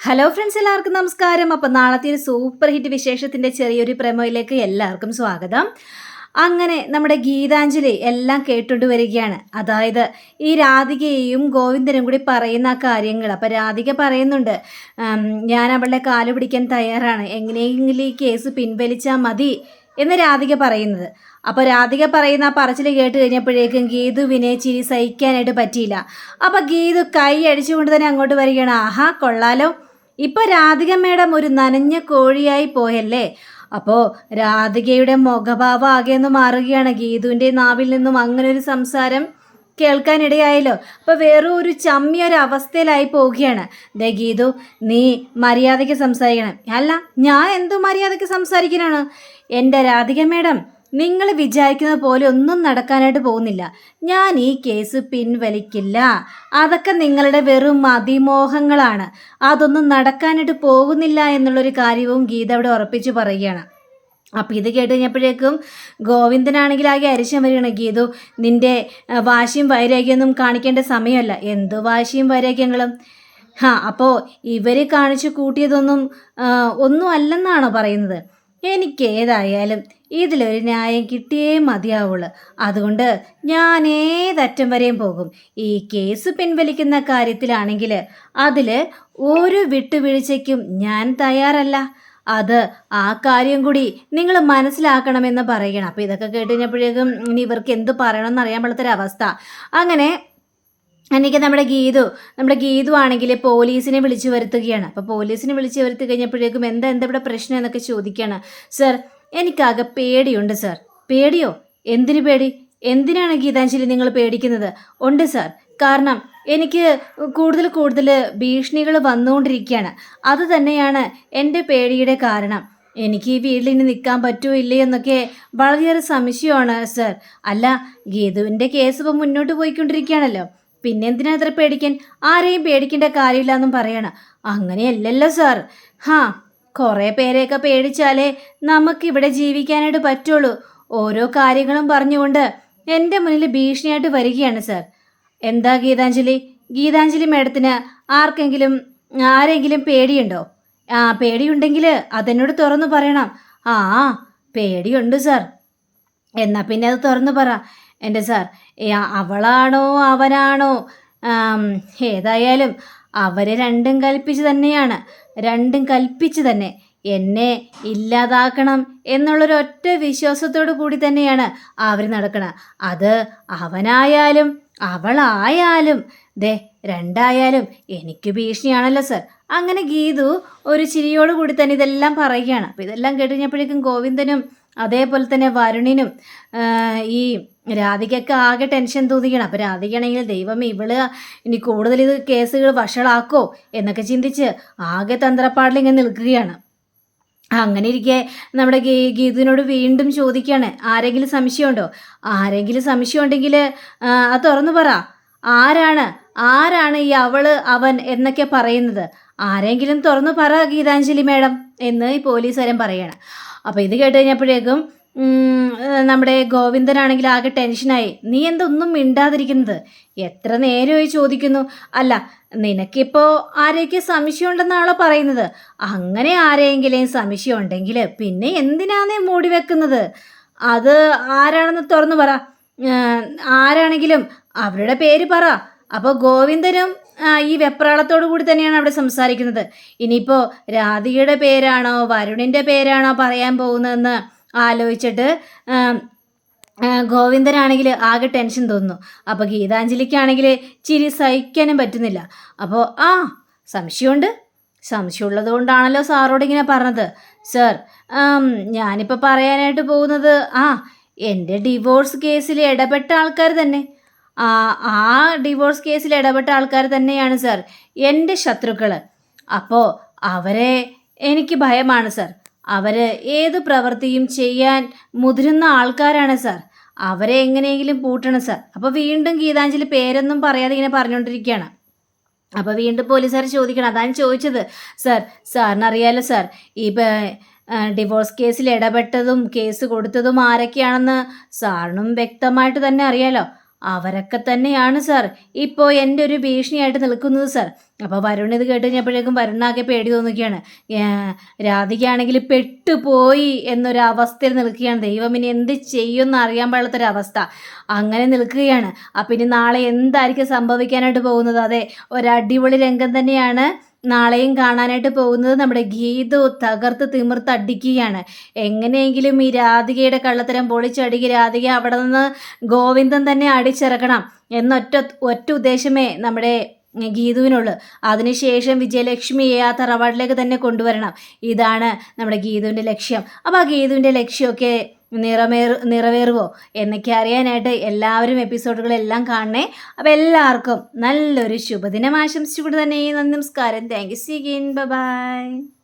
Hello friends എല്ലാവർക്കും നമസ്കാരം. അപ്പം നാളത്തെ ഒരു സൂപ്പർ ഹിറ്റ് വിശേഷത്തിന്റെ ചെറിയൊരു പ്രമോയിലേക്ക് എല്ലാവർക്കും സ്വാഗതം. അങ്ങനെ നമ്മുടെ ഗീതാഞ്ജലി എല്ലാം കേട്ടുകൊണ്ട് വരികയാണ്. അതായത് ഈ രാധികയെയും ഗോവിന്ദനും കൂടി പറയുന്ന കാര്യങ്ങൾ. അപ്പം രാധിക പറയുന്നുണ്ട് ഞാൻ അവളുടെ കാൽ പിടിക്കാൻ തയ്യാറാണ്. എങ്ങനെയെങ്കിലും ഈ കേസ് പിൻവലിച്ചാൽ മതി എന്ന് രാധിക പറയുന്നത്. അപ്പോൾ രാധിക പറയുന്ന ആ പറച്ചിൽ കേട്ട് കഴിഞ്ഞപ്പോഴേക്കും ഗീതുവിനെ ചിരി സഹിക്കാനായിട്ട് പറ്റിയില്ല. അപ്പോൾ ഗീതു കൈ അടിച്ചുകൊണ്ട് തന്നെ അങ്ങോട്ട് വരികയാണ്. ആഹാ കൊള്ളാലോ. ഇപ്പൊ രാധിക മേഡം ഒരു നനഞ്ഞ കോഴിയായി പോയല്ലേ? അപ്പോൾ രാധികയുടെ മുഖഭാവം ആകെ ഒന്ന് മാറുകയാണ്. ഗീതുവിന്റെ നാവിൽ നിന്നും അങ്ങനെ ഒരു സംസാരം കേൾക്കാനിടയായല്ലോ. അപ്പോൾ വേറെ ഒരു ചമ്മിയ ഒരു അവസ്ഥയിലായി പോവുകയാണ്. ദേ ഗീതു നീ മര്യാദയ്ക്ക് സംസാരിക്കണം. അല്ല ഞാൻ എന്തു മര്യാദയ്ക്ക് സംസാരിക്കാനാണ്? എന്റെ രാധിക മേഡം നിങ്ങൾ വിചാരിക്കുന്ന പോലെ ഒന്നും നടക്കാനായിട്ട് പോകുന്നില്ല. ഞാൻ ഈ കേസ് പിൻവലിക്കില്ല. അതൊക്കെ നിങ്ങളുടെ വെറും അതിമോഹങ്ങളാണ്. അതൊന്നും നടക്കാനായിട്ട് പോകുന്നില്ല എന്നുള്ളൊരു കാര്യവും ഗീത അവിടെ ഉറപ്പിച്ച് പറയുകയാണ്. അപ്പം ഇത് കേട്ട് കഴിഞ്ഞപ്പോഴേക്കും ഗോവിന്ദനാണെങ്കിൽ ആകെ അരിശം വരികയാണ്. ഗീതു നിന്റെ വാശിയും വൈരാഗ്യമൊന്നും കാണിക്കേണ്ട സമയമല്ല. എന്ത് വാശിയും വൈരാഗ്യങ്ങളും? ഹാ അപ്പോൾ ഇവർ കാണിച്ചു കൂട്ടിയതൊന്നും ഒന്നും അല്ലെന്നാണോ പറയുന്നത്? എനിക്ക് ഏതായാലും ഇതിലൊരു ന്യായം കിട്ടിയേ മതിയാവുള്ളൂ. അതുകൊണ്ട് ഞാൻ ഏതറ്റം വരെയും പോകും. ഈ കേസ് പിൻവലിക്കുന്ന കാര്യത്തിലാണെങ്കിൽ അതിൽ ഒരു വിട്ടുവീഴ്ചയ്ക്കും ഞാൻ തയ്യാറല്ല. അത് ആ കാര്യം കൂടി നിങ്ങൾ മനസ്സിലാക്കണമെന്ന് പറയണം. അപ്പോൾ ഇതൊക്കെ കേട്ട് കഴിഞ്ഞപ്പോഴേക്കും ഇനി ഇവർക്ക് എന്ത് പറയണമെന്ന് അറിയാൻ പാടാത്തൊരവസ്ഥ അങ്ങനെ എനിക്ക് നമ്മുടെ ഗീതു നമ്മുടെ ഗീതു ആണെങ്കിൽ പോലീസിനെ വിളിച്ചു വരുത്തുകയാണ്. അപ്പോൾ പോലീസിനെ വിളിച്ചു വരുത്തി കഴിഞ്ഞപ്പോഴേക്കും എന്താ എന്താ ഇവിടെ പ്രശ്നം എന്നൊക്കെ ചോദിക്കുകയാണ്. സർ എനിക്കാകെ പേടിയുണ്ട് സർ. പേടിയോ? എന്തിനു പേടി? എന്തിനാണ് ഗീതാഞ്ജലി നിങ്ങൾ പേടിക്കുന്നത്? ഉണ്ട് സർ. കാരണം എനിക്ക് കൂടുതൽ കൂടുതൽ ഭീഷണികൾ വന്നുകൊണ്ടിരിക്കുകയാണ്. അത് തന്നെയാണ് എന്റെ പേടിയുടെ കാരണം. എനിക്ക് ഈ വീട്ടിൽ ഇനി നിൽക്കാൻ പറ്റുമോ ഇല്ലേ എന്നൊക്കെ വളരെയേറെ സംശയമാണ് സർ. അല്ല ഗീതുവിന്റെ കേസ് ഇപ്പം മുന്നോട്ട് പോയിക്കൊണ്ടിരിക്കുകയാണല്ലോ. പിന്നെ എന്തിനാ അത്ര പേടിക്കാൻ? ആരെയും പേടിക്കേണ്ട കാര്യമില്ല എന്നും പറയണം. അങ്ങനെയല്ലല്ലോ സാർ. ഹാ കുറേ പേരെയൊക്കെ പേടിച്ചാലേ നമുക്കിവിടെ ജീവിക്കാനായിട്ട് പറ്റുള്ളൂ. ഓരോ കാര്യങ്ങളും പറഞ്ഞുകൊണ്ട് എന്റെ മുന്നിൽ ഭീഷണിയായിട്ട് വരികയാണ് സാർ. എന്താ ഗീതാഞ്ജലി? ഗീതാഞ്ജലി മേഡത്തിന് ആർക്കെങ്കിലും ആരെങ്കിലും പേടിയുണ്ടോ? ആ പേടിയുണ്ടെങ്കിൽ അതെന്നോട് തുറന്നു പറയണം. ആ പേടിയുണ്ട് സാർ. എന്നാ പിന്നെ അത് തുറന്നു പറ. എന്റെ സാർ അവളാണോ അവനാണോ? ഏതായാലും അവരെ രണ്ടും കൽപ്പിച്ച് തന്നെയാണ് രണ്ടും കൽപ്പിച്ച് തന്നെ എന്നെ ഇല്ലാതാക്കണം എന്നുള്ളൊരൊറ്റ വിശ്വാസത്തോടു കൂടി തന്നെയാണ് അവർ നടക്കണം. അത് അവനായാലും അവളായാലും ദേ രണ്ടായാലും എനിക്ക് ഭീഷണിയാണല്ലോ സർ. അങ്ങനെ ഗീതു ഒരു ചിരിയോട് കൂടി തന്നെ ഇതെല്ലാം പറയുകയാണ്. അപ്പോൾ ഇതെല്ലാം കേട്ട് കഴിഞ്ഞപ്പോഴേക്കും ഗോവിന്ദനും അതേപോലെ തന്നെ വരുണിനും ഈ രാധികയ്ക്ക് ആകെ ടെൻഷൻ തോന്നിക്കണം അപ്പോൾ രാധികയാണെങ്കിൽ ദൈവം ഇവൾ ഇനി കൂടുതൽ ഇത് കേസുകൾ വഷളാക്കോ എന്നൊക്കെ ചിന്തിച്ച് ആകെ തന്ത്രപ്പാടിൽ ഇങ്ങനെ നിൽക്കുകയാണ്. അങ്ങനെ ഇരിക്കെ നമ്മുടെ ഗീ ഗീതുവിനോട് വീണ്ടും ചോദിക്കുകയാണ് ആരെങ്കിലും സംശയമുണ്ടോ? ആരെങ്കിലും സംശയം ഉണ്ടെങ്കിൽ അത് തുറന്നു പറ. ആരാണ്? ആരാണ് ഈ അവൾ അവൻ എന്നൊക്കെ പറയുന്നത്? ആരെങ്കിലും തുറന്നു പറ ഗീതാഞ്ജലി മേഡം എന്ന് ഈ പോലീസുകാരൻ പറയാണ്. അപ്പോൾ ഇത് കേട്ട് കഴിഞ്ഞപ്പോഴേക്കും നമ്മുടെ ഗോവിന്ദനാണെങ്കിൽ ആകെ ടെൻഷനായി. നീ എന്തൊന്നും മിണ്ടാതിരിക്കുന്നത്? എത്ര നേരമായി ചോദിക്കുന്നു. അല്ല നിനക്കിപ്പോൾ ആരെയൊക്കെ സംശയമുണ്ടെന്നാണോ പറയുന്നത്? അങ്ങനെ ആരെയെങ്കിലും സംശയം ഉണ്ടെങ്കിൽ പിന്നെ എന്തിനാന്നേ മൂടി വെക്കുന്നത്? അത് ആരാണെന്ന് തുറന്നു പറ. ആരാണെങ്കിലും അവരുടെ പേര് പറ. അപ്പോൾ ഗോവിന്ദനും ഈ വെപ്രാളത്തോടു കൂടി തന്നെയാണ് അവിടെ സംസാരിക്കുന്നത്. ഇനിയിപ്പോൾ രാധികയുടെ പേരാണോ വരുണിന്റെ പേരാണോ പറയാൻ പോകുന്നതെന്ന് ആലോചിച്ചിട്ട് ഗോവിന്ദനാണെങ്കിൽ ആകെ ടെൻഷൻ തോന്നുന്നു. അപ്പോൾ ഗീതാഞ്ജലിക്കാണെങ്കിൽ ചിരി സഹിക്കാനും പറ്റുന്നില്ല. അപ്പോൾ ആ സംശയമുണ്ട്. സംശയമുള്ളത് കൊണ്ടാണല്ലോ സാറോട് ഇങ്ങനെ പറഞ്ഞത്. സർ ഞാനിപ്പോൾ പറയാനായിട്ട് പോകുന്നത് ആ എന്റെ ഡിവോഴ്സ് കേസിൽ ഇടപെട്ട ആൾക്കാർ തന്നെ. ആ ഡിവോഴ്സ് കേസിൽ ഇടപെട്ട ആൾക്കാർ തന്നെയാണ് സർ എന്റെ ശത്രുക്കൾ അപ്പോൾ അവരെ എനിക്ക് ഭയമാണ് സർ അവർ ഏത് പ്രവൃത്തിയും ചെയ്യാൻ മുതിരുന്ന ആൾക്കാരാണ് സർ അവരെ എങ്ങനെയെങ്കിലും പൂട്ടണം സർ അപ്പോൾ വീണ്ടും ഗീതാഞ്ജലി പേരൊന്നും പറയാതെ ഇങ്ങനെ പറഞ്ഞുകൊണ്ടിരിക്കുകയാണ് അപ്പോൾ വീണ്ടും പോലീസുകാർ ചോദിക്കണം. അതാണ് ചോദിച്ചത്. സർ സാറിന് അറിയാലോ സർ ഈ ഡിവോഴ്സ് കേസിൽ ഇടപെട്ടതും കേസ് കൊടുത്തതും ആരൊക്കെയാണെന്ന് സാറിനും വ്യക്തമായിട്ട് തന്നെ അറിയാലോ. അവരൊക്കെ തന്നെയാണ് സാർ. ഇപ്പോൾ എന്റെ ഒരു ഭീഷണിയായിട്ട് നിൽക്കുന്നത് സാർ. അപ്പോൾ വരുൺ ഇത് കേട്ട് കഴിഞ്ഞപ്പോഴേക്കും വരുണാകെ പേടി തോന്നുകയാണ് രാധികയാണെങ്കിൽ പെട്ടുപോയി എന്നൊരു അവസ്ഥയിൽ നിൽക്കുകയാണ്. ദൈവം ഇനി എന്ത് ചെയ്യുമെന്ന് അറിയാൻ പാടാത്തൊരവസ്ഥ അങ്ങനെ നിൽക്കുകയാണ്. അപ്പം ഇനി നാളെ എന്തായിരിക്കും സംഭവിക്കാനായിട്ട് പോകുന്നത്? അതെ ഒരടിപൊളി രംഗം തന്നെയാണ് നാളെയും കാണാനായിട്ട് പോകുന്നത് നമ്മുടെ ഗീതു തകർത്ത് തിമിർത്ത് അടിക്കുകയാണ്. എങ്ങനെയെങ്കിലും ഈ രാധികയുടെ കള്ളത്തരം പൊളിച്ചടുകി രാധിക അവിടെ നിന്ന് ഗോവിന്ദൻ തന്നെ അടിച്ചിറക്കണം എന്നൊറ്റ ഒറ്റ ഉദ്ദേശമേ നമ്മുടെ ഗീതുവിനുള്ളൂ. അതിനുശേഷം വിജയലക്ഷ്മിയെ ആ തറവാട്ടിലേക്ക് തന്നെ കൊണ്ടുവരണം. ഇതാണ് നമ്മുടെ ഗീതുവിന്റെ ലക്ഷ്യം. അപ്പോൾ ആ ഗീതുവിന്റെ ലക്ഷ്യമൊക്കെ നിറമേറ നിറവേറുവോ? എന്നൊക്കെ അറിയാനായിട്ട് എല്ലാവരും എപ്പിസോഡുകളെല്ലാം കാണണേ. അപ്പോൾ എല്ലാവർക്കും നല്ലൊരു ശുഭദിനം ആശംസിച്ചുകൊണ്ട് തന്നെ നന്ദി നമസ്കാരം. Thank you see again bye